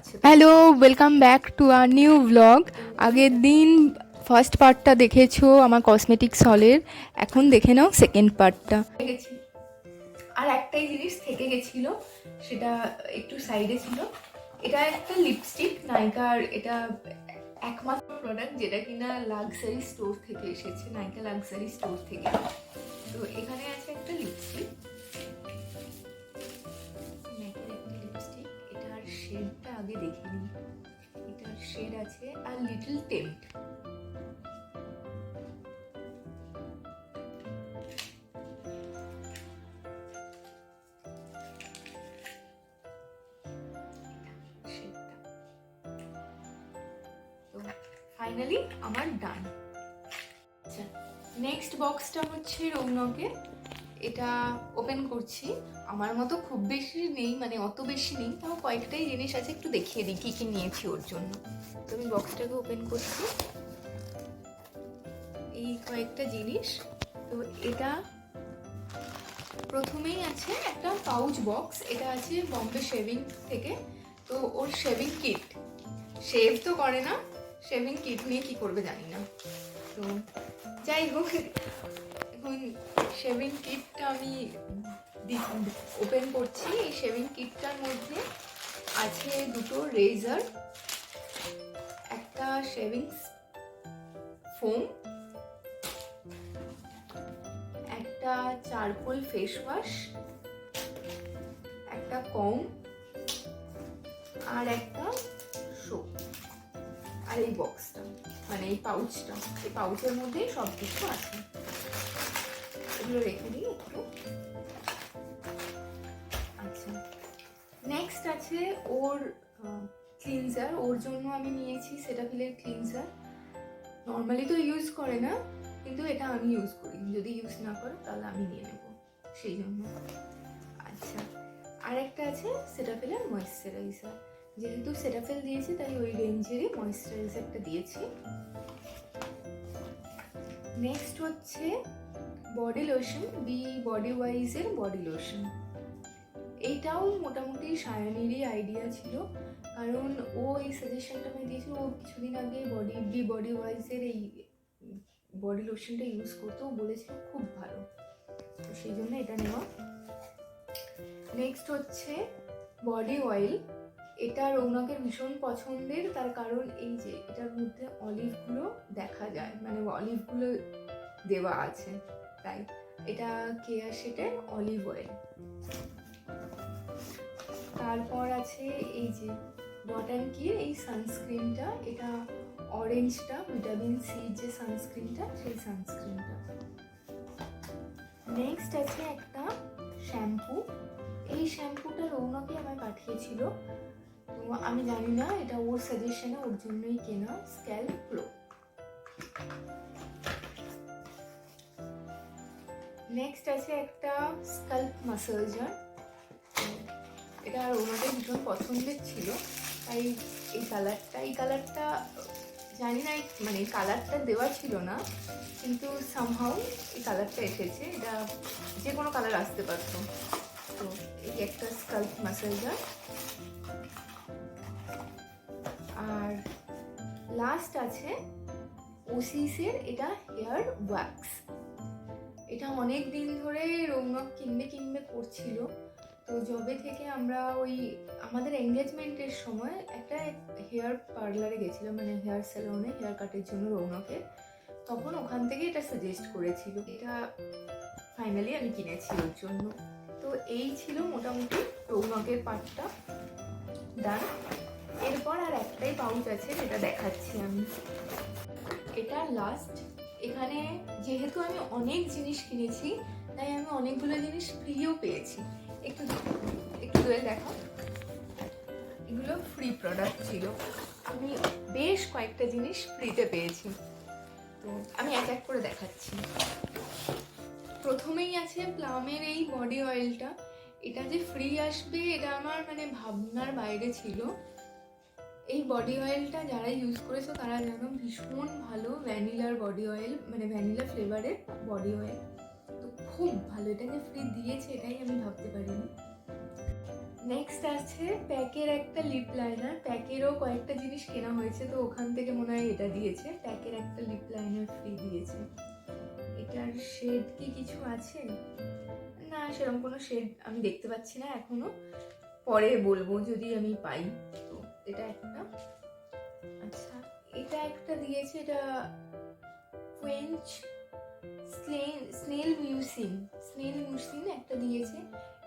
আছে। Hello welcome back to our new blog আগের দিন ফার্স্ট পার্টটা দেখেছ আমার কসমেটিক্স হলের এখন দেখে নাও সেকেন্ড পার্টটা আর একটাই জিনিস থেকে গেছিল সেটা একটু সাইডে ছিল। এটা একটা লিপস্টিক নাইকার এটা একমাত্র প্রোডাক্ট যেটা কিনা লাক্সারি স্টোর থেকে এসেছে নাইকা লাক্সারি স্টোর থেকে। তো এখানে আছে একটা লিপস্টিক আগে দেখে নিই। এটার শেড আছে আর লিটল টেম্পট ফাইনালি আমার ডান আচ্ছা নেক্সট বক্সটা হচ্ছে রৌনকে এটা ওপেন করছি। আমার মতো খুব বেশি নেই মানে অত বেশি নেই, তাও কয়েকটাই জিনিস আছে, একটু দেখিয়ে দিই কী কী নিয়েছি ওর জন্য। তো আমি বক্সটাকে ওপেন করছি। এই কয়েকটা জিনিস। তো এটা প্রথমেই আছে একটা পাউচ বক্স এটা আছে বম্বে শেভিং থেকে। তো ওর শেভিং কিট শেভ তো করে না শেভিং কিট নিয়ে কী করবে জানি না। তো যাই হোক এখন শেভিং কিটটা আমি ওপেন করছি। এই শেভিং কিটটার মধ্যে আছে দুটো রেজার একটা শেভিং ফোম একটা চারকোল ফেস ওয়াশ একটা কম আর একটা শো আর এই বক্সটা মানে এই পাউচটা এই পাউচের মধ্যেই সব কিছু আছে। এগুলো রেখে দিই একটু। আচ্ছা। নেক্সট আছে ওর ক্লিনজার ওর জন্য আমি নিয়েছি সেটাফিলের ক্লিনজার নর্মালি তো ইউজ করে না, কিন্তু এটা আমি ইউজ করি। যদি ইউজ না করে, তাহলে আমি নিয়ে নেব সেই জন্য। আচ্ছা। আর একটা আছে সেটাফিলের ময়েশ্চারাইজার যেহেতু সেটাফিল দিয়েছি, তাই ওই রেঞ্জেরই ময়েশ্চারাইজারটা দিয়েছি। নেক্সট হচ্ছে বডি লোশন বি বডি ওয়াইজের বডি লোশন এইটাও মোটামুটি সায়নেরই আইডিয়া ছিল, কারণ ও এই সাজেশনটা আমি দিয়েছিল, ও কিছুদিন আগে বডি বি বডি ওয়াইজের এই বডি লোশনটা ইউজ করতেও বলেছিল, খুব ভালো। সেই জন্য এটা নেওয়া। নেক্সট হচ্ছে বডি অয়েল এটা রৌনকের ভীষণ পছন্দের, তার কারণ এই যে এটার মধ্যে অলিভগুলো দেখা যায় মানে অলিভগুলো দেওয়া আছে, তাই। এটা কেয়া শেটের অলিভ অয়েল। তারপর আছে এই যে অ্যান্ড কির এই সানস্ক্রিনটা এটা অরেঞ্জটা ভিটামিন সি যে সানস্ক্রিনটা সেই সানস্ক্রিনটা নেক্সট আছে একটা শ্যাম্পু এই শ্যাম্পুটা রৌনকই আমায় পাঠিয়েছিল। আমি জানি না, এটা ওর সাজেশনে ওর জন্যই কেনা স্ক্যাল প্রো নেক্সট আছে একটা স্কাল্প মাসাজার এটা আর ওনাদের ভীষণ পছন্দের ছিল, তাই এই কালারটা এই কালারটা জানি না মানে কালারটা দেওয়া ছিল না, কিন্তু সামহাউ এই কালারটা এসেছে। এটা যে কোনো কালার আসতে পারতো। তো এই একটা স্কাল্প মাসাজার লাস্ট আছে ওসিসের এটা হেয়ার ওয়্যাক্স এটা অনেক দিন ধরে রৌনক কিনবে কিনবে করছিল। তো যবে থেকে আমরা ওই আমাদের এঙ্গেজমেন্টের সময় একটা হেয়ার পার্লারে গেছিলাম মানে হেয়ার স্যালনে হেয়ার কাটের জন্য রৌনকের তখন ওখান থেকে এটা সাজেস্ট করেছিল এটা ফাইনালি আমি কিনেছি ওর জন্য। তো এই ছিল মোটামুটি রৌনকের পার্টটা ডান এরপর আর একটাই পাউচ আছে যেটা দেখাচ্ছি আমি। এটা লাস্ট এখানে যেহেতু আমি অনেক জিনিস কিনেছি, তাই আমি অনেকগুলো জিনিস ফ্রিও পেয়েছি। একটু একটু দূরে দেখো এগুলো ফ্রি প্রোডাক্ট ছিল। আমি বেশ কয়েকটা জিনিস ফ্রিতে পেয়েছি। তো আমি এক এক করে দেখাচ্ছি। প্রথমেই আছে প্লামের এই বডি অয়েলটা এটা যে ফ্রি আসবে, এটা আমার মানে ভাবনার বাইরে ছিল। এই বডি অয়েলটা যারা ইউজ করেছ, তারা জানো ভীষণ ভালো ভ্যানিলার বডি অয়েল মানে ভ্যানিলা ফ্লেভারের বডি অয়েল তো খুব ভালো এটা যে ফ্রি দিয়েছে এটাই আমি ভাবতে পারিনি। নেক্সট আছে প্যাকের একটা লিপ লাইনার প্যাকেরও কয়েকটা জিনিস কেনা হয়েছে, তো ওখান থেকে মনে হয় এটা দিয়েছে। প্যাকের একটা লিপ লাইনার ফ্রি দিয়েছে। এটার শেড কি কিছু আছে? না, সেরকম কোনো শেড আমি দেখতে পাচ্ছি না এখনও। পরে বলব যদি আমি পাই। তো এটা একটা। একটা দিয়েছে, এটা French snail snail mucin snail mucin একটা দিয়েছে,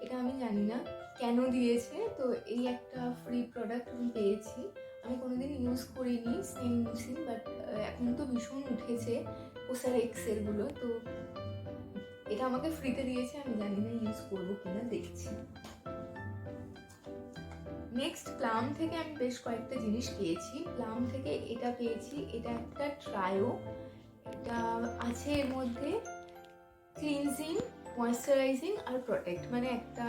এটা আমি জানি না কেন দিয়েছে, তো এই একটা ফ্রি প্রোডাক্ট আমি পেয়েছি। আমি কোনোদিন ইউজ করিনি স্নেল মিউসিন বাট এখন তো ভীষণ উঠেছে কোসার এক্সেলগুলো তো এটা আমাকে ফ্রিতে দিয়েছে, আমি জানি না ইউজ করব কিনা, দেখছি। নেক্সট প্লাম থেকে আমি বেশ কয়েকটা জিনিস পেয়েছি। প্লাম থেকে এটা পেয়েছি, এটা একটা ট্রায়ো এটা আছে এর মধ্যে ক্লিনজিং ময়শ্চারাইজিং আর প্রোটেক্ট মানে একটা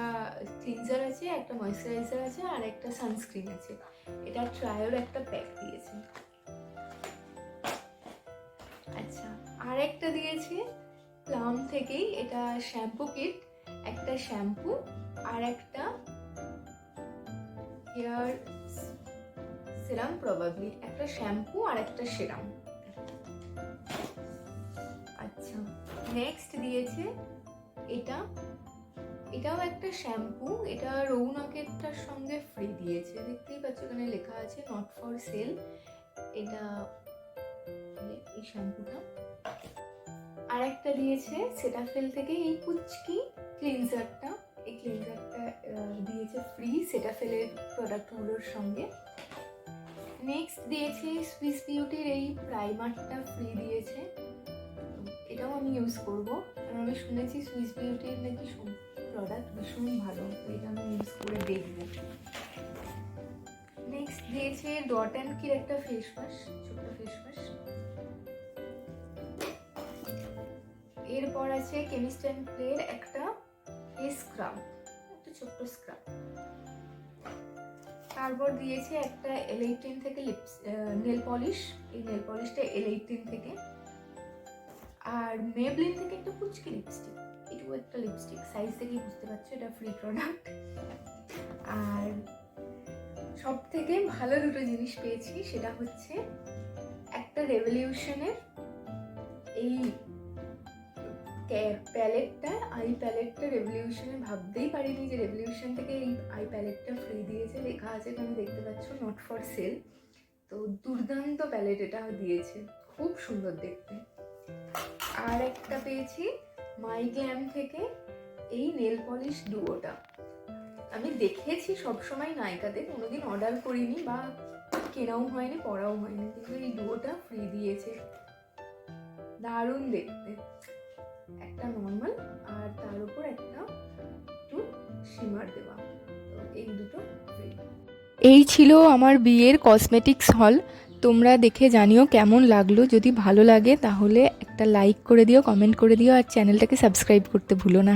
ক্লিনজার আছে, একটা ময়শ্চারাইজার আছে আর একটা সানস্ক্রিন আছে। এটা ট্রায়োর একটা প্যাক দিয়েছে। আচ্ছা আর একটা দিয়েছে। প্লাম থেকেই এটা শ্যাম্পু কিট একটা শ্যাম্পু আর একটা হেয়ার সিরাম প্রবাবলি একটা শ্যাম্পু আর একটা সেরাম আচ্ছা নেক্সট দিয়েছে এটা। এটাও একটা শ্যাম্পু এটা রৌনকেরটার সঙ্গে ফ্রি দিয়েছে। দেখতেই পাচ্ছ, এখানে লেখা আছে নট ফর সেল এটা এই শ্যাম্পুটা আর একটা দিয়েছে সেটাফেল থেকে এই কুচকি ক্লিনজারটা এই ক্লিনজারটা দিয়েছে ফ্রি সেটা ফেলে প্রোডাক্টগুলোর সঙ্গে। নেক্সট দিয়েছে সুইস বিউটির এই প্রাইমারটা ফ্রি দিয়েছে। এটাও আমি ইউজ করব। কারণ আমি শুনেছি সুইস বিউটির নাকি প্রোডাক্ট ভীষণ ভালো। এটা আমি ইউজ করে দেখব। নেক্সট দিয়েছে ডট অ্যান্ড কির একটা ফেস ওয়াশ ছোট্ট ফেস ওয়াশ এরপর আছে কেমিস্ট অ্যান্ড প্লের একটা ফেস স্ক্রাব ছোট্ট স্ক্রাব। তারপর দিয়েছে একটা এল এইটিন থেকে লিপস নেল পলিশ এই নেল পলিশটা এল এইটিন থেকে। আর মেবলিন থেকে একটা পুচকি লিপস্টিক এটুকু একটা লিপস্টিক সাইজ থেকেই বুঝতে পারছ, এটা ফ্রি প্রোডাক্ট আর সব থেকে ভালো দুটো জিনিস পেয়েছি, সেটা হচ্ছে একটা রেভলিউশনের এই প্যালেটটা আই প্যালেটটা রেভলিউশনে ভাবতেই পারিনি যে রেভলিউশন থেকে এই আই প্যালেটটা ফ্রি দিয়েছে। লেখা আছে তুমি দেখতে পাচ্ছ নট ফর সেল তো দুর্দান্ত প্যালেট এটা দিয়েছে। খুব সুন্দর দেখতে। আর একটা পেয়েছি মাই গ্ল্যাম থেকে এই নেল পলিশ ডুয়োটা আমি দেখেছি সবসময় নায়িকাতে কোনোদিন অর্ডার করিনি বা কেনাও হয়নি পড়াও হয়নি, কিন্তু এই ডুয়োটা ফ্রি দিয়েছে। দারুণ দেখতে। একটা নর্মাল আর তার উপর একটা একটু শিমার দেওয়া। তো এই দুটো এই ছিল আমার বিয়ের কসমেটিক্স হল তোমরা দেখে জানিও কেমন লাগল। যদি ভালো লাগে তাহলে একটা লাইক করে দিও কমেন্ট করে দিও আর চ্যানেলটাকে সাবস্ক্রাইব করতে ভুলো না।